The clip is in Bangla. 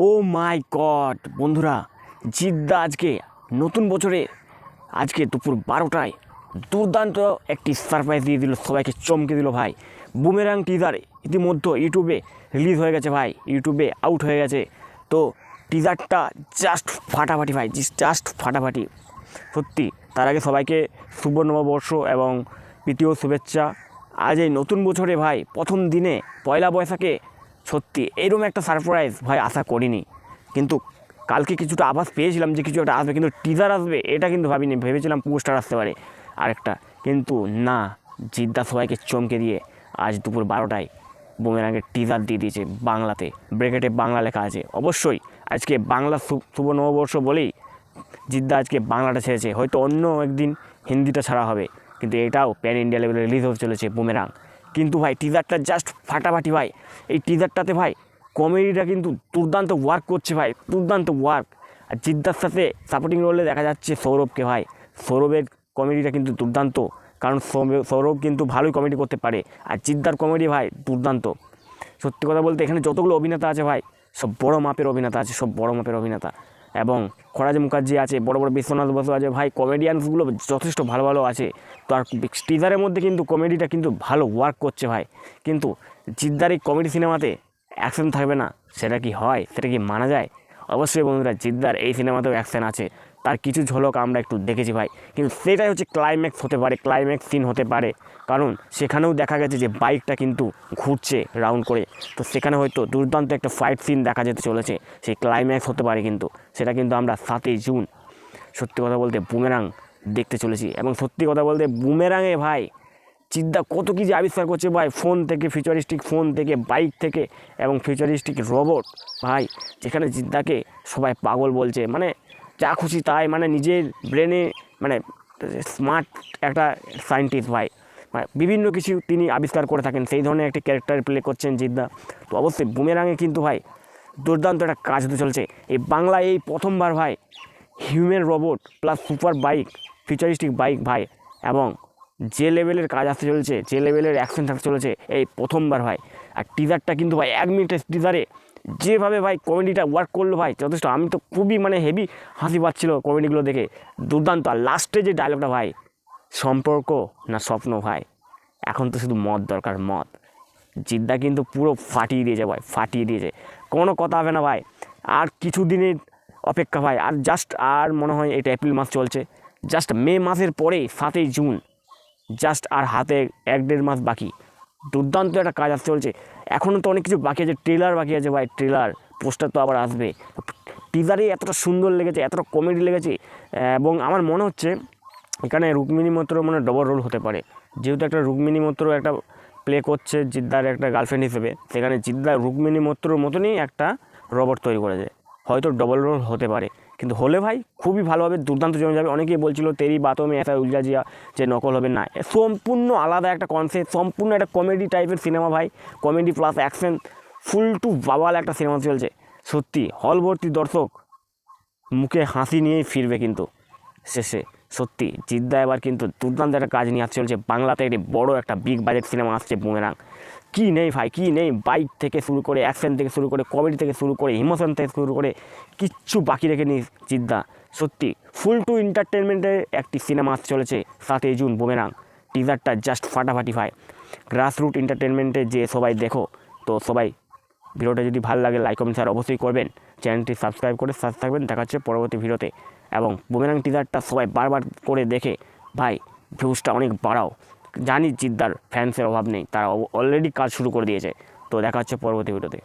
ও মাই গড, বন্ধুরা, জিদ্দা আজকে, নতুন বছরে আজকে দুপুর বারোটায় দুর্দান্ত একটি সারপ্রাইজ দিয়ে দিল, সবাইকে চমকে দিল ভাই। বুমেরাং টিজার ইতিমধ্যে ইউটিউবে রিলিজ হয়ে গেছে ভাই ইউটিউবে আউট হয়ে গেছে। তো টিজারটা জাস্ট ফাটাফাটি ভাই জাস্ট ফাটাফাটি। সত্যি, তার আগে সবাইকে শুভ নববর্ষ এবং প্রীতীয় শুভেচ্ছা। আজ এই নতুন বছরে ভাই, প্রথম দিনে পয়লা বৈশাখে সত্যি এরকম একটা সারপ্রাইজ ভাই আশা করিনি। কিন্তু কালকে কিছুটা আভাস পেয়েছিলাম যে কিছু একটা আসবে, কিন্তু টিজার আসবে, এটা কিন্তু ভাবিনি, ভেবেছিলাম পোস্টার আসতে পারে আরেকটা। কিন্তু না, জিদ্দা সবাইকে চমকে দিয়ে আজ দুপুর বারোটায় বুমেরাঙ্গের টিজার দিয়ে দিয়েছে বাংলাতে। ব্রেকেটে বাংলা লেখা আছে। অবশ্যই আজকে বাংলা শুভ নববর্ষ বলেই জিদ্দা আজকে বাংলাটা ছেড়েছে। হয়তো অন্য একদিন হিন্দিটা ছাড়া হবে, কিন্তু এটাও প্যান ইন্ডিয়া লেভেলে রিলিজ হতে চলেছে বুমেরাং। কিন্তু ভাই টিজারটা জাস্ট ফাটাফাটি ভাই। এই টিজারটাতে ভাই কমেডিটা কিন্তু দুর্দান্ত ওয়ার্ক করছে ভাই, দুর্দান্ত ওয়ার্ক আর জিদ্দার সাথে সাপোর্টিং রোলে দেখা যাচ্ছে সৌরভকে ভাই। সৌরভের কমেডিটা কিন্তু দুর্দান্ত, কারণ সৌরভ- কিন্তু ভালোই কমেডি করতে পারে। আর জিদ্দার কমেডি ভাই দুর্দান্ত। সত্যি কথা বলতে এখানে যতগুলো অভিনেতা আছে ভাই, সব বড় মাপের অভিনেতা আছে, সব বড় মাপের অভিনেতা। এবং খরাজ মুখার্জি আছে, বড় বড় বিশ্বনাথ বসু আছে, ভাই কমেডিয়ানসগুলো যথেষ্ট ভালো ভালো আছে। তো আর টিজারের মধ্যে কিন্তু কমেডিটা কিন্তু ভালো ওয়ার্ক করছে ভাই। কিন্তু জিদ্দার এই কমেডি সিনেমাতে অ্যাকশন থাকবে না, সেটা কি হয়, সেটা কি মানা যায়? অবশ্যই বন্ধুরা, জিদ্দার এই সিনেমাতেও অ্যাকশন আছে। তার কিছু ঝলক আমরা একটু দেখেছি ভাই। কিন্তু সেটাই হচ্ছে ক্লাইম্যাক্স হতে পারে ক্লাইম্যাক্স সিন হতে পারে। কারণ সেখানেও দেখা গেছে যে বাইকটা কিন্তু ঘুরছে রাউন্ড করে। তো সেখানে হয়তো দুর্দান্ত একটা ফাইট সিন দেখা যেতে চলেছে। সেই ক্লাইম্যাক্স হতে পারে কিন্তু। সেটা কিন্তু আমরা সাতই জুন, সত্যি কথা বলতে বুমেরাং দেখতে চলেছি। এবং সত্যি কথা বলতে বুমেরাঙে ভাই, চিদ্দা কত কী যে আবিষ্কার করছে ভাই। ফোন থেকে ফিউচারিস্টিক ফোন থেকে বাইক থেকে এবং ফিউচারিস্টিক রোবট ভাই, যেখানে চিদ্দাকে সবাই পাগল বলছে। মানে যা খুশি তাই মানে নিজের ব্রেনে মানে স্মার্ট একটা সায়েন্টিস্ট ভাই। মানে বিভিন্ন কিছু তিনি আবিষ্কার করে থাকেন। সেই ধরনের একটি ক্যারেক্টার প্লে করছেন জিদ্দা তো অবশ্যই বুমেরাঙে কিন্তু, ভাই, দুর্দান্ত একটা কাজ হতে চলছে। এই বাংলায় এই প্রথমবার, ভাই human robot plus super bike futuristic bike ভাই, এবং যে লেভেলের কাজ আসতে চলেছে, যে লেভেলের অ্যাকশন থাকতে চলেছে, এই প্রথমবার ভাই। আর টিজারটা কিন্তু ভাই, এক মিনিটের টিজারে যেভাবে ভাই কমেডিটা ওয়ার্ক করল ভাই, যথেষ্ট। আমি তো খুবই মানে হেভি হাসি পাচ্ছিলো কমেডিগুলো দেখে। দুর্দান্ত। আর লাস্টে যে ডায়লগটা ভাই, সম্পর্ক না স্বপ্ন ভাই? এখন তো শুধু মদ দরকার, মদ। জিদ্দা কিন্তু পুরো ফাটিয়ে দিয়েছে ভাই, ফাটিয়ে দিয়েছে। কোনো কথা হবে না ভাই। আর কিছু দিনের অপেক্ষা ভাই। আর জাস্ট আর মনে হয় এটা এপ্রিল মাস চলছে। জাস্ট মে মাসের পরে সাতই জুন জাস্ট আর হাতে এক দেড় মাস বাকি। দুর্দান্ত একটা কাজ আসতে চলছে। এখনও তো অনেক কিছু বাকি আছে ট্রেলার বাকি আছে ভাই ট্রেলার পোস্টার তো আবার আসবে। টিজারে এতটা সুন্দর লেগেছে, এতটা কমেডি লেগেছে, এবং আমার মনে হচ্ছে এখানে রুক্মিণী মত্র মানে ডবল রোল হতে পারে। যেহেতু একটা রুক্মিণী মত্র একটা প্লে করছে জিদ্দার একটা গার্লফ্রেন্ড হিসেবে, সেখানে জিদ্দার রুক্মিণী মত্রর মতনই একটা রবট তৈরি করেছে। হয়তো ডবল রোল হতে পারে। কিন্তু হলে ভাই খুবই ভালোভাবে দুর্দান্ত জমে যাবে। অনেকেই বলছিল তেরি, বাতমে এসা উলজা জিয়া যে নকল হবে, না। সম্পূর্ণ আলাদা একটা কনসেপ্ট সম্পূর্ণ একটা কমেডি টাইপের সিনেমা ভাই। Comedy plus action full to বাবাল একটা সিনেমা চলছে। সত্যি হল ভর্তি দর্শক মুখে হাসি নিয়েই ফিরবে কিন্তু শেষে। সত্যি, জিদ্দা এবার কিন্তু দুর্দান্ত একটা কাজ নিয়ে চলছে বাংলাতে একটি বড় একটা বিগ বাজেট সিনেমা আসছে বুমেরাং কী নেই ভাই, কী নেই? বাইক থেকে শুরু করে অ্যাকশন থেকে শুরু করে কমেডি থেকে শুরু করে ইমোশন থেকে শুরু করে কিচ্ছু বাকি রেখে নি জিদ্দা। সত্যি ফুল টু এন্টারটেনমেন্টের একটি সিনেমা আসতে চলেছে সাতই জুন বুমেরাং টিজারটা জাস্ট ফাটাফাটি ভাই। গ্রাসরুট এন্টারটেনমেন্টে যে সবাই দেখো, তো সবাই ভিডিওটা যদি ভালো লাগে লাইক কমেন্ট শেয়ার অবশ্যই করবেন। চ্যানেলটি সাবস্ক্রাইব করে সাথে থাকবেন। দেখা হচ্ছে পরবর্তী ভিডিওতে। এবং বুমেরাং টিজারটা সবাই বারবার করে দেখে, ভাই ভিউজটা অনেক বাড়াও। জানি জিদ্দার ফ্যান্সের অভাব নেই, তারা অলরেডি কাজ শুরু করে দিয়েছে। তো দেখা হচ্ছে পরবর্তী ভিডিওতে।